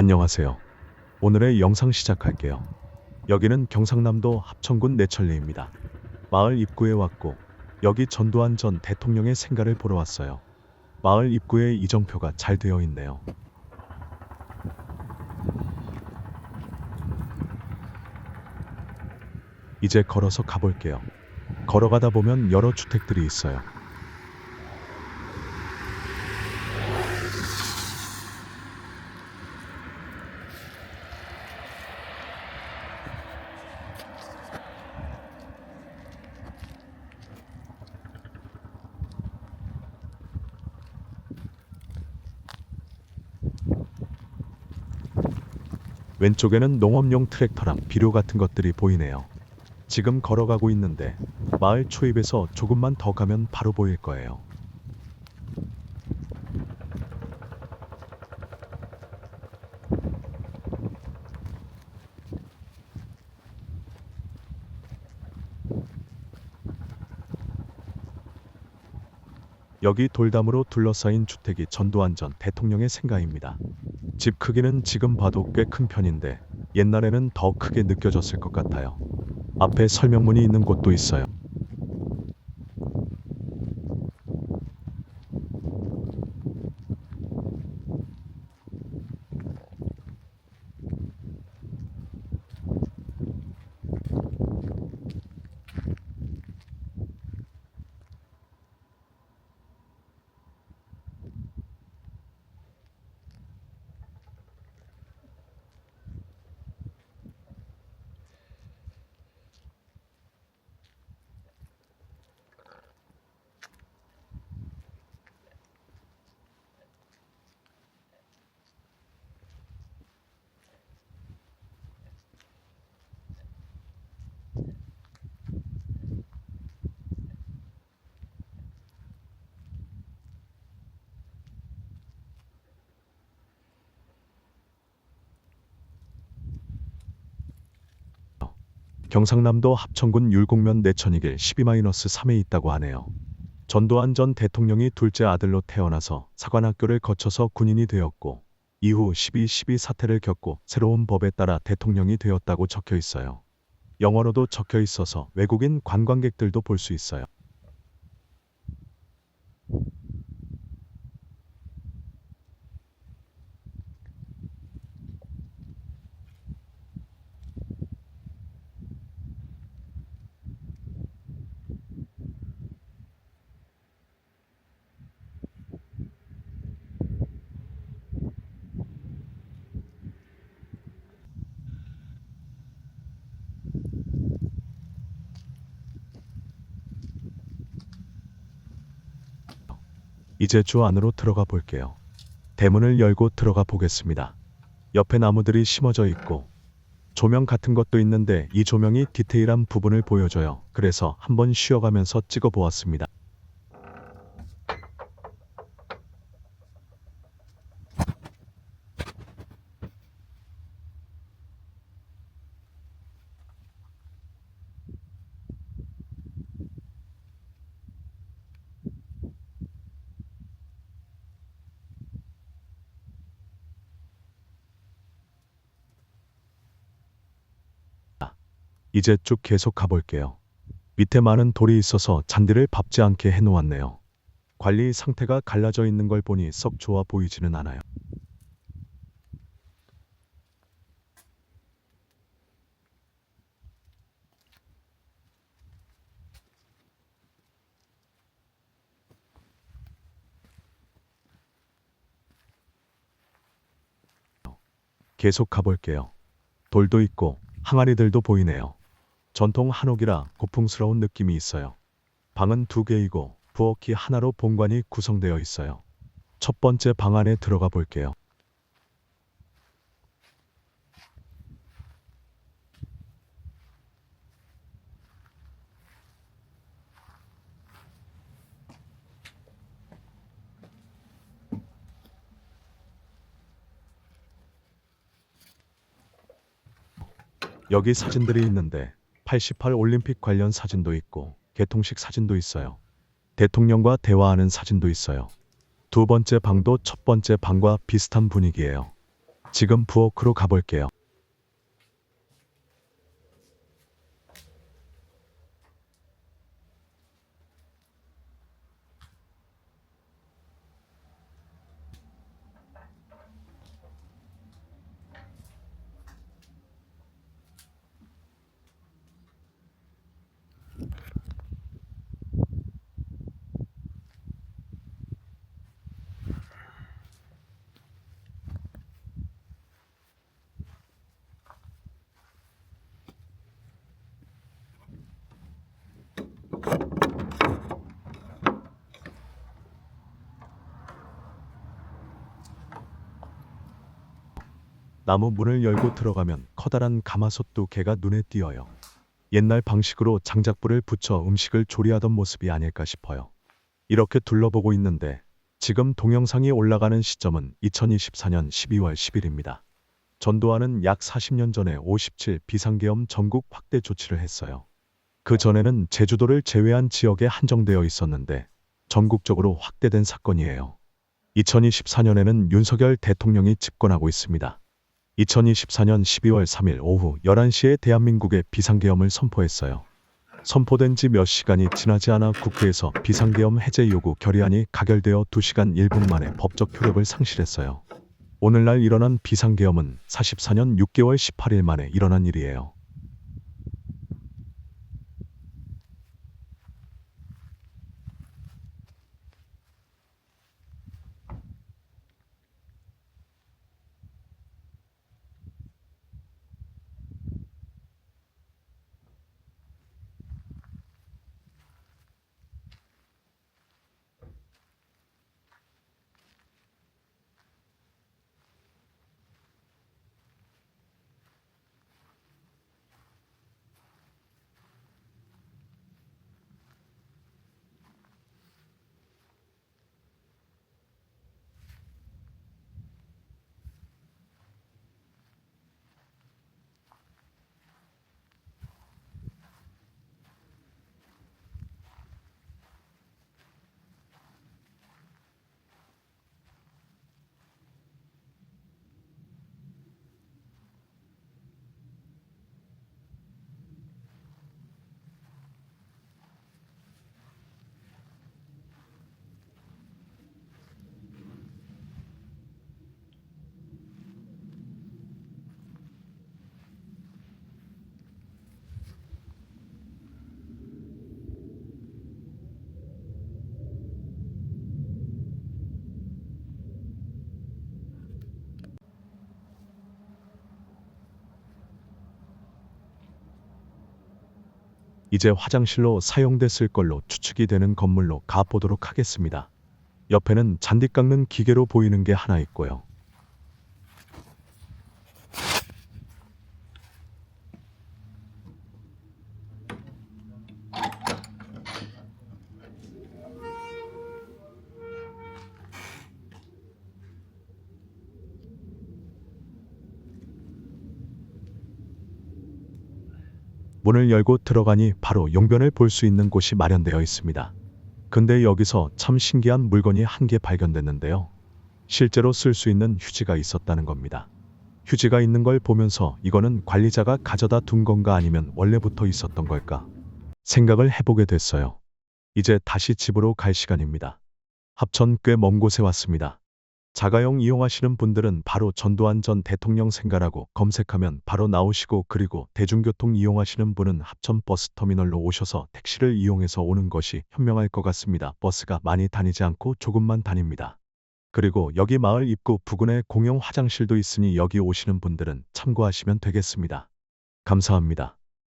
안녕하세요. 오늘의 영상 시작할게요. 여기는 경상남도 합천군 내천리입니다. 마을 입구에 왔고 여기 전두환 전 대통령의 생가를 보러 왔어요. 마을 입구에 이정표가 잘 되어 있네요. 이제 걸어서 가볼게요. 걸어가다 보면 여러 주택들이 있어요. 왼쪽에는 농업용 트랙터랑 비료 같은 것들이 보이네요. 지금 걸어가고 있는데 마을 초입에서 조금만 더 가면 바로 보일 거예요. 여기 돌담으로 둘러싸인 주택이 전두환 전 대통령의 생가입니다. 집 크기는 지금 봐도 꽤 큰 편인데 옛날에는 더 크게 느껴졌을 것 같아요. 앞에 설명문이 있는 곳도 있어요. 경상남도 합천군 율곡면 내천이길 12-3에 있다고 하네요. 전두환 전 대통령이 둘째 아들로 태어나서 사관학교를 거쳐서 군인이 되었고 이후 12.12 사태를 겪고 새로운 법에 따라 대통령이 되었다고 적혀 있어요. 영어로도 적혀 있어서 외국인 관광객들도 볼 수 있어요. 이제 주 안으로 들어가 볼게요. 대문을 열고 들어가 보겠습니다. 옆에 나무들이 심어져 있고 조명 같은 것도 있는데 이 조명이 디테일한 부분을 보여줘요. 그래서 한번 쉬어가면서 찍어 보았습니다. 이제 쭉 계속 가볼게요. 밑에 많은 돌이 있어서 잔디를 밟지 않게 해놓았네요. 관리 상태가 갈라져 있는 걸 보니 썩 좋아 보이지는 않아요. 계속 가볼게요. 돌도 있고 항아리들도 보이네요. 전통 한옥이라 고풍스러운 느낌이 있어요. 방은 두 개이고 부엌이 하나로 본관이 구성되어 있어요. 첫 번째 방 안에 들어가 볼게요. 여기 사진들이 있는데 88 올림픽 관련 사진도 있고 개통식 사진도 있어요. 대통령과 대화하는 사진도 있어요. 두 번째 방도 첫 번째 방과 비슷한 분위기예요. 지금 부엌으로 가볼게요. 나무 문을 열고 들어가면 커다란 가마솥 두 개가 눈에 띄어요. 옛날 방식으로 장작불을 붙여 음식을 조리하던 모습이 아닐까 싶어요. 이렇게 둘러보고 있는데 지금 동영상이 올라가는 시점은 2024년 12월 10일입니다. 전두환은 약 40년 전에 57 비상계엄 전국 확대 조치를 했어요. 그 전에는 제주도를 제외한 지역에 한정되어 있었는데 전국적으로 확대된 사건이에요. 2024년에는 윤석열 대통령이 집권하고 있습니다. 2024년 12월 3일 오후 11시에 대한민국의 비상계엄을 선포했어요. 선포된 지 몇 시간이 지나지 않아 국회에서 비상계엄 해제 요구 결의안이 가결되어 2시간 1분 만에 법적 효력을 상실했어요. 오늘날 일어난 비상계엄은 44년 6개월 18일 만에 일어난 일이에요. 이제 화장실로 사용됐을 걸로 추측이 되는 건물로 가보도록 하겠습니다. 옆에는 잔디 깎는 기계로 보이는 게 하나 있고요. 문을 열고 들어가니 바로 용변을 볼 수 있는 곳이 마련되어 있습니다. 근데 여기서 참 신기한 물건이 한 개 발견됐는데요. 실제로 쓸 수 있는 휴지가 있었다는 겁니다. 휴지가 있는 걸 보면서 이거는 관리자가 가져다 둔 건가 아니면 원래부터 있었던 걸까 생각을 해보게 됐어요. 이제 다시 집으로 갈 시간입니다. 합천 꽤 먼 곳에 왔습니다. 자가용 이용하시는 분들은 바로 전두환 전 대통령 생가라고 검색하면 바로 나오시고 그리고 대중교통 이용하시는 분은 합천 버스터미널로 오셔서 택시를 이용해서 오는 것이 현명할 것 같습니다. 버스가 많이 다니지 않고 조금만 다닙니다. 그리고 여기 마을 입구 부근에 공용 화장실도 있으니 여기 오시는 분들은 참고하시면 되겠습니다. 감사합니다.